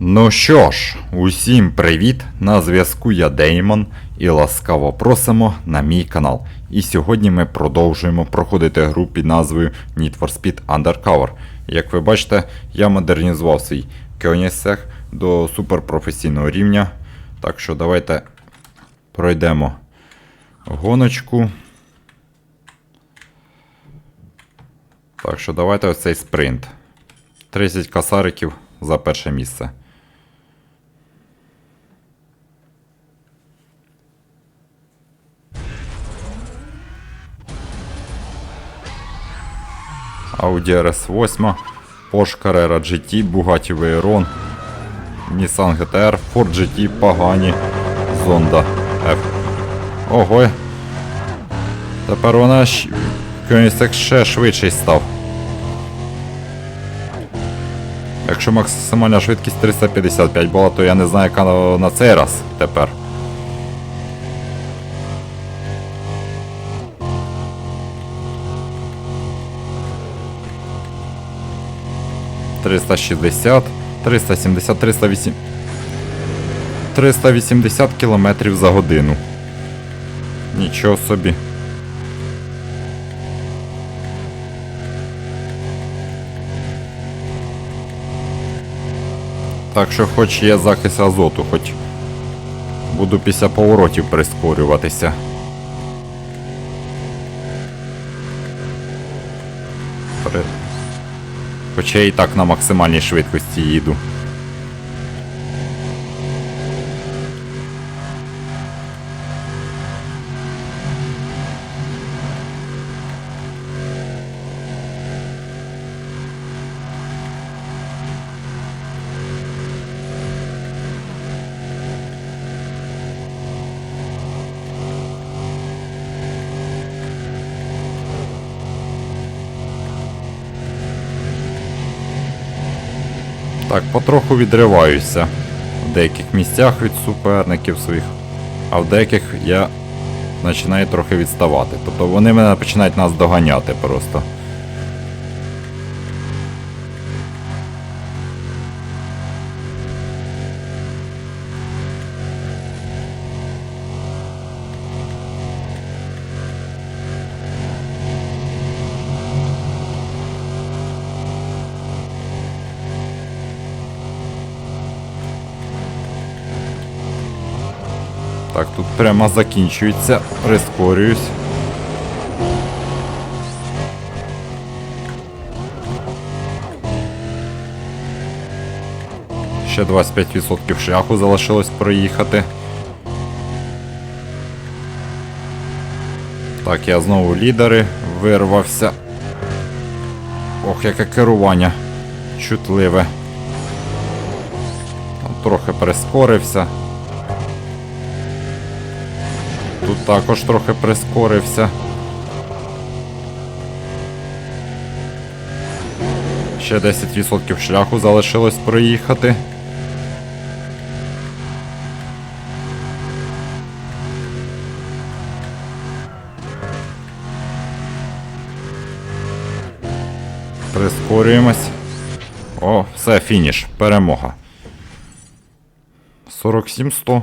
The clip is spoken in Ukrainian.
Ну що ж, усім привіт! На зв'язку я Деймон і ласкаво просимо на мій канал. І сьогодні ми продовжуємо проходити гру під назвою Need for Speed Undercover. Як ви бачите, я модернізував свій Koenigsegg до суперпрофесійного рівня. Так що давайте пройдемо гоночку. Так що давайте оцей спринт. 30 касариків за перше місце. Audi RS8, Porsche Carrera GT, Bugatti Veyron, Nissan GTR, Ford GT, Pagani, Zonda F. Ого. Тепер вона Koenigsegg ще швидший став. Якщо максимальна швидкість 355 була, то я не знаю, яка на цей раз тепер. Триста шістдесят, триста сімдесят, триста вісім. 380 кілометрів за годину. Нічого собі. Так що хоч є захист азоту, хоч буду після поворотів прискорюватися. При- Хоча і так на максимальній швидкості їду. Так, потроху відриваюся в деяких місцях від суперників своїх, а в деяких я починаю трохи відставати. Тобто вони мене починають нас доганяти просто. Так, тут прямо закінчується, прискорююсь. Ще 25% шляху залишилось проїхати. Так, я знову лідери вирвався. Ох, яке керування чутливе. Трохи прискорився. Тут також трохи прискорився. Ще 10% шляху залишилось проїхати. Прискорюємось. О, все, фініш. Перемога. 47-100.